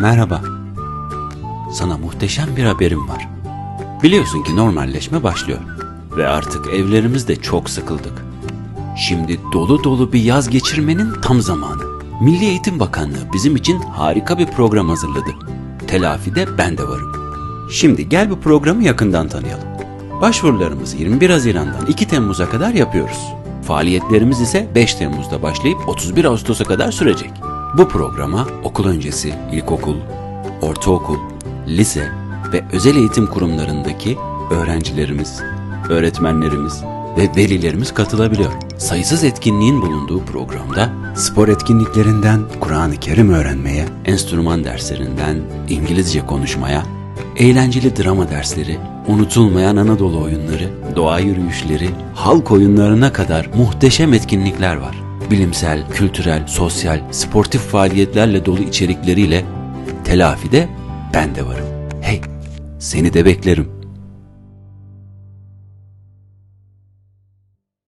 Merhaba. Sana muhteşem bir haberim var. Biliyorsun ki normalleşme başlıyor. Ve artık evlerimizde çok sıkıldık. Şimdi dolu dolu bir yaz geçirmenin tam zamanı. Milli Eğitim Bakanlığı bizim için harika bir program hazırladı. Telafide ben de varım. Şimdi gel bu programı yakından tanıyalım. Başvurularımızı 21 Haziran'dan 2 Temmuz'a kadar yapıyoruz. Faaliyetlerimiz ise 5 Temmuz'da başlayıp 31 Ağustos'a kadar sürecek. Bu programa okul öncesi, ilkokul, ortaokul, lise ve özel eğitim kurumlarındaki öğrencilerimiz, öğretmenlerimiz ve velilerimiz katılabiliyor. Sayısız etkinliğin bulunduğu programda spor etkinliklerinden Kur'an-ı Kerim öğrenmeye, enstrüman derslerinden İngilizce konuşmaya, eğlenceli drama dersleri, unutulmayan Anadolu oyunları, doğa yürüyüşleri, halk oyunlarına kadar muhteşem etkinlikler var. Bilimsel, kültürel, sosyal, sportif faaliyetlerle dolu içerikleriyle telafide ben de varım. Hey, seni de beklerim.